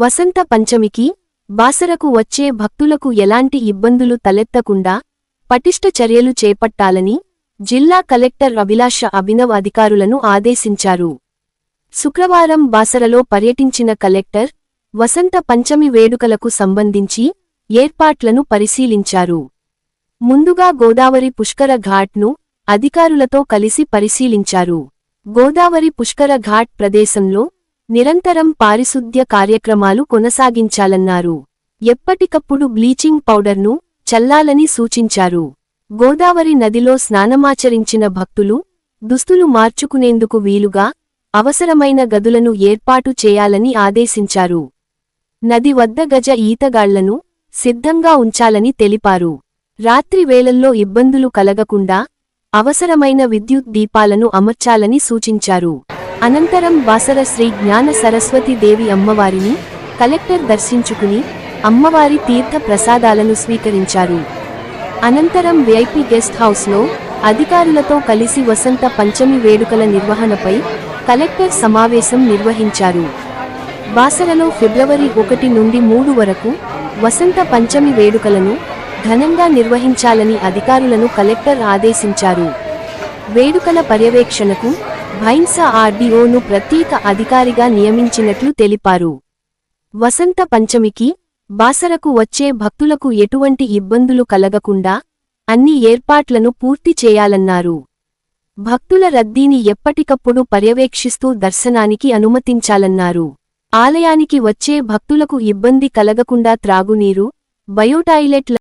వసంత పంచమికి బాసరకు వచ్చే భక్తులకు ఎలాంటి ఇబ్బందులు తలెత్తకుండా పటిష్ట చర్యలు చేపట్టాలని జిల్లా కలెక్టర్ అభిలాష అభినవ్ అధికారులను ఆదేశించారు. శుక్రవారం బాసరలో పర్యటించిన కలెక్టర్ వసంత పంచమి వేడుకలకు సంబంధించి ఏర్పాట్లను పరిశీలించారు. ముందుగా గోదావరి పుష్కర ఘాట్ను అధికారులతో కలిసి పరిశీలించారు. గోదావరి పుష్కర ఘాట్ ప్రదేశంలో నిరంతరం పారిశుద్ధ్య కార్యక్రమాలు కొనసాగించాలన్నారు. ఎప్పటికప్పుడు బ్లీచింగ్ పౌడర్ను చల్లాలని సూచించారు. గోదావరి నదిలో స్నానమాచరించిన భక్తులు దుస్తులు మార్చుకునేందుకు వీలుగా అవసరమైన గదులను ఏర్పాటు చేయాలని ఆదేశించారు. నది వద్ద గజ ఈతగాళ్ళను సిద్ధంగా ఉంచాలని తెలిపారు. రాత్రి వేళల్లో ఇబ్బందులు కలగకుండా అవసరమైన విద్యుత్ దీపాలను అమర్చాలని సూచించారు. అనంతరం బాసర శ్రీ జ్ఞాన సరస్వతి దేవి అమ్మవారిని కలెక్టర్ దర్శించుకుని అమ్మవారి తీర్థ ప్రసాదాలను స్వీకరించారు. అనంతరం విఐపి గెస్ట్ హౌస్లో అధికారులతో కలిసి వసంత పంచమి వేడుకల నిర్వహణపై కలెక్టర్ సమావేశం నిర్వహించారు. బాసరలో ఫిబ్రవరి ఒకటి నుండి మూడు వరకు వసంత పంచమి వేడుకలను ఘనంగా నిర్వహించాలని అధికారులను కలెక్టర్ ఆదేశించారు. వేడుకల పర్యవేక్షణకు భైన్స ఆర్డీఓను ప్రత్యేక అధికారిగా నియమించినట్లు తెలిపారు. వసంత పంచమికి బాసరకు వచ్చే భక్తులకు ఎటువంటి ఇబ్బందులు కలగకుండా అన్ని ఏర్పాట్లను పూర్తి చేయాలన్నారు. భక్తుల రద్దీని ఎప్పటికప్పుడు పర్యవేక్షిస్తూ దర్శనానికి అనుమతించాలన్నారు. ఆలయానికి వచ్చే భక్తులకు ఇబ్బంది కలగకుండా త్రాగునీరు బయోటాయిలెట్ల